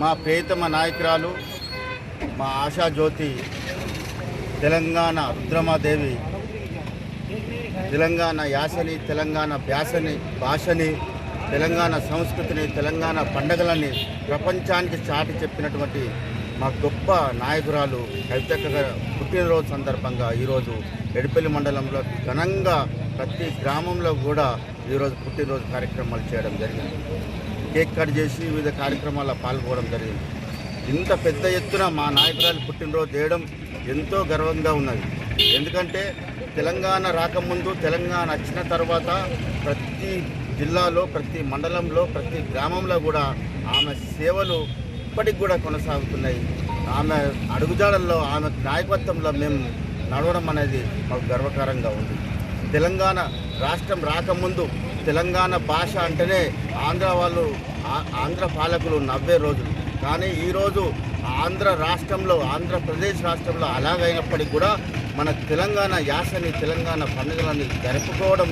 మా ప్రియతమ నాయకురాలు మా ఆశాజ్యోతి తెలంగాణ రుద్రమాదేవి తెలంగాణ యాసని తెలంగాణ బ్యాసని భాషని తెలంగాణ సంస్కృతిని తెలంగాణ పండగలని ప్రపంచానికి చాటి చెప్పినటువంటి మా గొప్ప నాయకురాలు కవితక్క పుట్టినరోజు సందర్భంగా ఈరోజు ఎడిపల్లి మండలంలో ఘనంగా ప్రతి గ్రామంలో కూడా ఈరోజు పుట్టినరోజు కార్యక్రమాలు చేయడం జరిగింది. కేక్ కట్ చేసి వివిధ కార్యక్రమాల్లో పాల్గొనడం జరిగింది. ఇంత పెద్ద ఎత్తున మా నాయకురాలు పుట్టినరోజు చేయడం ఎంతో గర్వంగా ఉన్నది. ఎందుకంటే తెలంగాణ రాకముందు తెలంగాణ వచ్చిన తర్వాత ప్రతి జిల్లాలో ప్రతి మండలంలో ప్రతి గ్రామంలో కూడా ఆమె సేవలు ఇప్పటికి కూడా కొనసాగుతున్నాయి. ఆమె అడుగుజాడల్లో ఆమె నాయకత్వంలో మేము నడవడం అనేది మాకు గర్వకారంగా ఉంది. తెలంగాణ రాష్ట్రం రాకముందు తెలంగాణ భాష అంటేనే ఆంధ్ర వాళ్ళు ఆ- ఆంధ్ర పాలకులు నవ్వే రోజులు. కానీ ఈరోజు ఆంధ్ర రాష్ట్రంలో ఆంధ్రప్రదేశ్ రాష్ట్రంలో అలాగైనప్పటికీ కూడా మన తెలంగాణ యాసని తెలంగాణ పండుగలని జరుపుకోవడం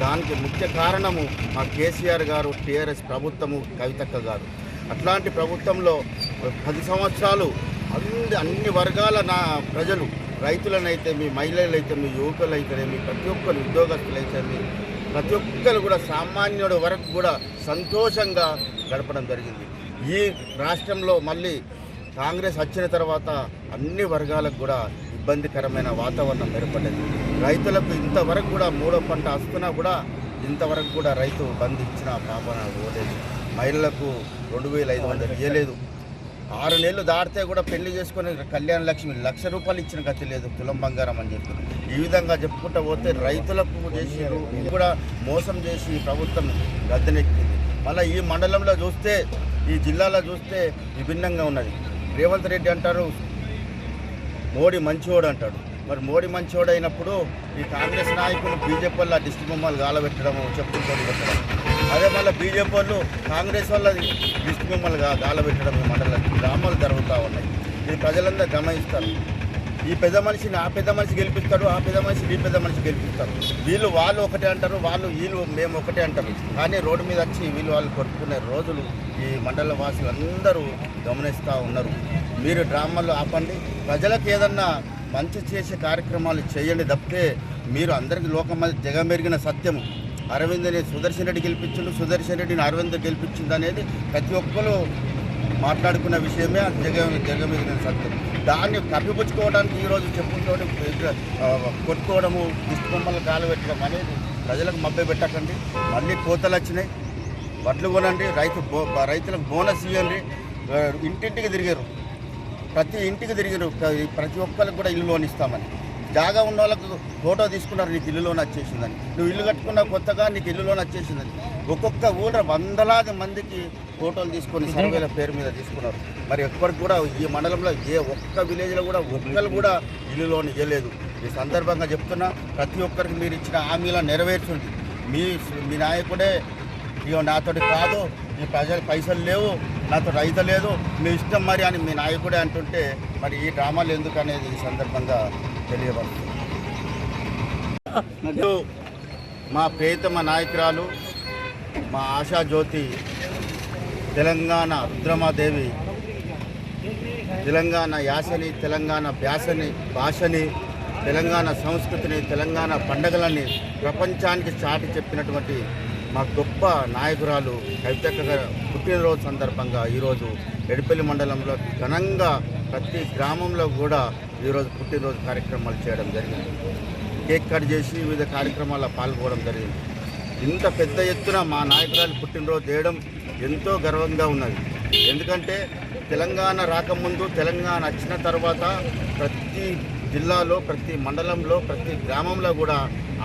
దానికి ముఖ్య కారణము మా కేసీఆర్ గారు టీఆర్ఎస్ ప్రభుత్వము కవితక్క గారు. అట్లాంటి ప్రభుత్వంలో పది సంవత్సరాలు అన్ని అన్ని వర్గాల నా ప్రజలు రైతులనైతే మీ మహిళలైతే మీ యువకులైతే మీ ప్రతి ఒక్కరు ఉద్యోగస్తులైతే మీ ప్రతి ఒక్కరు కూడా సామాన్యుడు వరకు కూడా సంతోషంగా గడపడం జరిగింది. ఈ రాష్ట్రంలో మళ్ళీ కాంగ్రెస్ వచ్చిన తర్వాత అన్ని వర్గాలకు కూడా ఇబ్బందికరమైన వాతావరణం ఏర్పడింది. రైతులకు ఇంతవరకు కూడా మూడో పంట వస్తున్నా కూడా ఇంతవరకు కూడా రైతు బంధించిన పాపన పోలేదు. మహిళలకు రెండు వేల ఐదు వందలు ఇవ్వలేదు ఆరు నెలలు దాటితే కూడా పెళ్ళి చేసుకుని కళ్యాణ లక్ష్మి లక్ష రూపాయలు ఇచ్చిన గతి లేదు తులం బంగారం అని చెప్పి. ఈ విధంగా చెప్పుకుంటూ పోతే రైతులకు చేసారు ఇది కూడా మోసం చేసి ప్రభుత్వం గద్దెనెక్కింది. మళ్ళీ ఈ మండలంలో చూస్తే ఈ జిల్లాలో చూస్తే విభిన్నంగా ఉన్నది. రేవంత్ రెడ్డి అంటారు మోడీ మంచివాడు అంటాడు. మరి మోడీ మంచివాడు అయినప్పుడు ఈ కాంగ్రెస్ నాయకులు బీజేపీ వాళ్ళ డిస్ట్రిక్ట్ బొమ్మలు గాలబెట్టడం చెప్పుకుంటూ పెట్టడం అదే మళ్ళీ బీజేపీ వాళ్ళు కాంగ్రెస్ వాళ్ళది డిస్ట్రిక్ట్ మిమ్మల్ని గా- గాలబెట్టడం ఈ మండలం గ్రామాలు జరుగుతూ ఉన్నాయి. ఇది ప్రజలందరూ గమనిస్తారు. ఈ పెద్ద మనిషిని ఆ పెద్ద మనిషి గెలిపిస్తాడు ఆ పెద్ద మనిషి ఈ పెద్ద మనిషి గెలిపిస్తారు వీళ్ళు వాళ్ళు ఒకటే అంటారు వాళ్ళు వీళ్ళు మేము ఒకటే అంటారు. కానీ రోడ్డు మీద వచ్చి వీళ్ళు వాళ్ళు కొట్టుకునే రోజులు ఈ మండల వాసులు అందరూ గమనిస్తూ ఉన్నారు. మీరు డ్రామాలు ఆపండి. ప్రజలకు ఏదన్నా మంచి చేసే కార్యక్రమాలు చేయండి తప్పితే మీరు అందరికీ లోకం మీద జగమెరిగిన సత్యము. అరవింద్ని సుదర్శన్ రెడ్డి గెలిపించిండు. సుదర్శన్ రెడ్డిని అరవింద్ గెలిపించింది అనేది ప్రతి ఒక్కరు మాట్లాడుకున్న విషయమే. జగన్ జగ జగమెరిగిన సత్యం. దాన్ని కప్పిపుచ్చుకోవడానికి ఈరోజు చెప్పులతో కొట్టుకోవడము దిష్టి బొమ్మలు కాలబెట్టడం అనేది ప్రజలకు మభ్య పెట్టకండి. మళ్ళీ కోతలు వచ్చినాయి. వడ్లు కొనండి. రైతు బో రైతులకు బోనస్ ఇవ్వండి. ఇంటింటికి తిరిగారు ప్రతి ఇంటికి తిరిగారు ప్రతి ఒక్కరికి కూడా ఇల్లు లోన్ ఇస్తామని. జాగా ఉన్న వాళ్ళకు ఫోటో తీసుకున్నారు నీకు ఇల్లు లోన్ వచ్చేసిందని. నువ్వు ఇల్లు కట్టుకున్న కొత్తగా నీకు ఇల్లు లోన్ వచ్చేసిందని. ఒక్కొక్క ఊళ్ళో వందలాది మందికి ఫోటోలు తీసుకొని సర్వేల పేరు మీద తీసుకున్నారు. మరి ఎక్కడికి కూడా ఈ మండలంలో ఏ ఒక్క విలేజ్లో కూడా ఒక్కరు కూడా ఇల్లు లోన్ ఇవ్వలేదు ఈ సందర్భంగా చెప్తున్నా ప్రతి ఒక్కరికి మీరు ఇచ్చిన హామీలా నెరవేర్చుంది మీ మీ నాయకుడే ఇగో నాతోటి కాదు ఈ ప్రజలు పైసలు లేవు నాతో రైతు లేదు మీ ఇష్టం మరి అని మీ నాయకుడే అంటుంటే మరి ఈ డ్రామాలు ఎందుకు అనేది ఈ సందర్భంగా తెలియబడుతుంది మా ప్రియతమ నాయకురాలు మా ఆశాజ్యోతి తెలంగాణ రుద్రమాదేవి తెలంగాణ యాసని తెలంగాణ వ్యాసని భాషని తెలంగాణ సంస్కృతిని తెలంగాణ పండగలని ప్రపంచానికి చాటి చెప్పినటువంటి మా గొప్ప నాయకురాలు కవితక్క పుట్టినరోజు సందర్భంగా ఈరోజు ఎడిపల్లి మండలంలో ఘనంగా ప్రతి గ్రామంలో కూడా ఈరోజు పుట్టినరోజు కార్యక్రమాలు చేయడం జరిగింది. కేక్ కట్ చేసి వివిధ కార్యక్రమాల్లో పాల్గొనడం జరిగింది. ఇంత పెద్ద ఎత్తున మా నాయకురాలు పుట్టినరోజు చేయడం ఎంతో గర్వంగా ఉన్నది. ఎందుకంటే తెలంగాణ రాకముందు తెలంగాణ వచ్చిన తర్వాత ప్రతి జిల్లాలో ప్రతి మండలంలో ప్రతి గ్రామంలో కూడా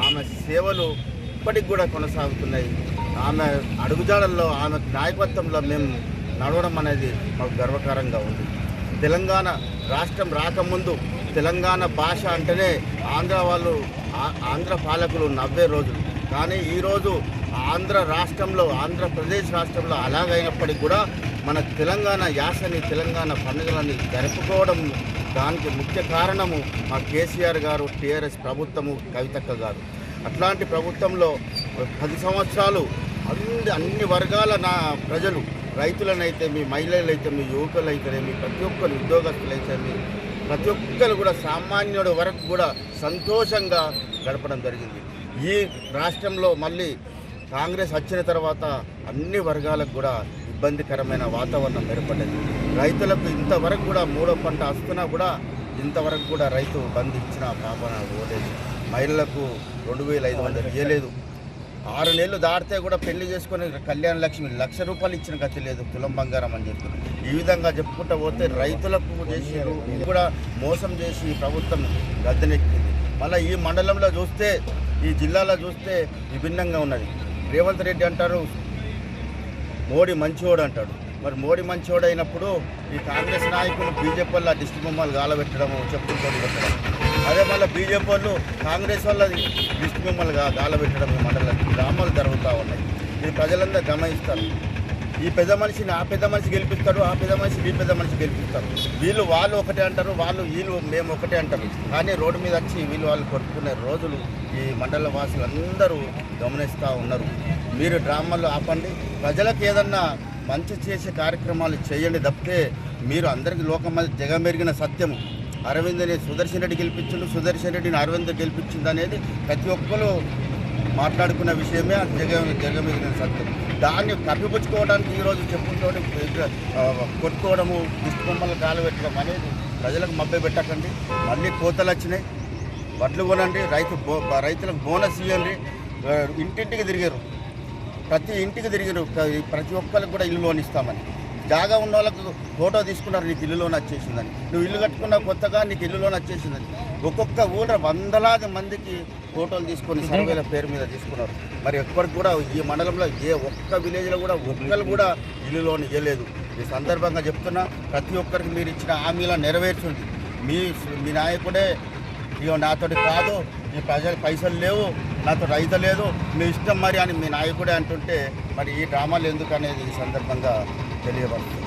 ఆమె సేవలు ఇప్పటికి కూడా కొనసాగుతున్నాయి. ఆమె అడుగుజాడల్లో ఆమె నాయకత్వంలో మేము నడవడం అనేది మాకు గర్వకారంగా ఉంది. తెలంగాణ రాష్ట్రం రాకముందు తెలంగాణ భాష అంటేనే ఆంధ్ర వాళ్ళు ఆ- ఆంధ్ర పాలకులు నవ్వే రోజులు. కానీ ఈరోజు ఆంధ్ర రాష్ట్రంలో ఆంధ్రప్రదేశ్ రాష్ట్రంలో అలాగైనప్పటికీ కూడా మన తెలంగాణ యాసని తెలంగాణ పండుగలని జరుపుకోవడం దానికి ముఖ్య కారణము మా కేసీఆర్ గారు టీఆర్ఎస్ ప్రభుత్వము కవితక్క గారు. అట్లాంటి ప్రభుత్వంలో పది సంవత్సరాలు అన్ని అన్ని వర్గాల నా ప్రజలు రైతులనైతే మీ మహిళలైతే మీ యువకులైతే మీ ప్రతి ఒక్కరు ఉద్యోగస్తులైతే మీ ప్రతి ఒక్కరు కూడా సామాన్యుడు వరకు కూడా సంతోషంగా గడపడం జరిగింది. ఈ రాష్ట్రంలో మళ్ళీ కాంగ్రెస్ వచ్చిన తర్వాత అన్ని వర్గాలకు కూడా ఇబ్బందికరమైన వాతావరణం ఏర్పడ్డది రైతులకు ఇంతవరకు కూడా మూడో పంట వస్తున్నా కూడా ఇంతవరకు కూడా రైతు బంధించిన ఇచ్చిన పాపన పోలేదు మహిళలకు రెండు వేల ఐదు వందలు ఇవ్వలేదు ఆరు నెలలు దాటితే కూడా పెళ్ళి చేసుకొని కళ్యాణ లక్ష్మి లక్ష రూపాయలు ఇచ్చిన గతి లేదు తులం బంగారం అని చెప్పి. ఈ విధంగా చెప్పుకుంటూ పోతే రైతులకు చేసారు ఇది కూడా మోసం చేసి ప్రభుత్వం గద్దెనెక్కింది. మళ్ళీ ఈ మండలంలో చూస్తే ఈ జిల్లాలో చూస్తే విభిన్నంగా ఉన్నది. రేవంత్ రెడ్డి అంటారు మోడీ మంచివాడు అంటాడు. మరి మోడీ మంచివాడు అయినప్పుడు ఈ కాంగ్రెస్ నాయకులు బీజేపీ వాళ్ళ డిస్ట్రిక్ట్ బొమ్మలు గాలబెట్టడము చెప్పుకుంటూ పెట్టడం అదే మళ్ళీ బీజేపీ వాళ్ళు కాంగ్రెస్ వాళ్ళది డిస్టి మిమ్మల్ని గా- గాలబెట్టడం ఈ మండలం గ్రామాలు జరుగుతూ ఉన్నాయి. ఇది ప్రజలందరూ గమనిస్తారు. ఈ పెద్ద మనిషిని ఆ పెద్ద మనిషి గెలిపిస్తాడు ఆ పెద్ద మనిషి ఈ పెద్ద మనిషి గెలిపిస్తారు వీళ్ళు వాళ్ళు ఒకటే అంటారు వాళ్ళు వీళ్ళు మేము ఒకటే అంటారు. కానీ రోడ్డు మీద వచ్చి వీళ్ళు వాళ్ళు కొట్టుకునే రోజులు ఈ మండల వాసులు అందరూ గమనిస్తూ ఉన్నారు. మీరు డ్రామాలు ఆపండి. ప్రజలకు ఏదన్నా మంచి చేసే కార్యక్రమాలు చేయండి తప్పితే మీరు అందరికీ లోకం మీద జగమెరిగిన సత్యము. అరవింద్ని సుదర్శన్ రెడ్డి గెలిపించిండు. సుదర్శన్ రెడ్డిని అరవింద్ గెలిపించింది అనేది ప్రతి ఒక్కరు మాట్లాడుకున్న విషయమే. అది జగ సత్యం. దాన్ని కప్పిపుచ్చుకోవడానికి ఈరోజు చెప్పులతో కొట్టుకోవడము దిష్టిబొమ్మలు బొమ్మలు కాలబెట్టడం అనేది ప్రజలకు మబ్బె పెట్టకండి. మళ్ళీ కోతలు వచ్చినాయి. వడ్లు కొనండి. రైతు బో రైతులకు బోనస్ ఇవ్వండి ఇంటింటికి తిరిగారు ప్రతి ఇంటికి తిరిగారు ప్రతి ఒక్కరికి కూడా ఇల్లు లోన్ ఇస్తామని. జాగా ఉన్న వాళ్ళకు ఫోటో తీసుకున్నారు నీకు ఇల్లు లోన్ వచ్చేసిందని. నువ్వు ఇల్లు కట్టుకున్న కొత్తగా నీకు ఇల్లు లోన్ వచ్చేసిందని. ఒక్కొక్క ఊళ్ళో వందలాది మందికి ఫోటోలు తీసుకొని సర్వేల పేరు మీద తీసుకున్నారు. మరి ఎక్కడికి కూడా ఈ మండలంలో ఏ ఒక్క విలేజ్లో కూడా ఒక్కరు కూడా ఇల్లు లోన్ ఇవ్వలేదు ఈ సందర్భంగా చెప్తున్నా ప్రతి ఒక్కరికి మీరు ఇచ్చిన హామీలా నెరవేర్చుంది. మీ మీ నాయకుడే ఇగో నాతోటి కాదు ఈ ప్రజలు పైసలు లేవు నాతో రైతు లేదు మీ ఇష్టం మరి అని మీ నాయకుడే అంటుంటే మరి ఈ డ్రామాలు ఎందుకు అనేది ఈ సందర్భంగా తెలియబడుతుంది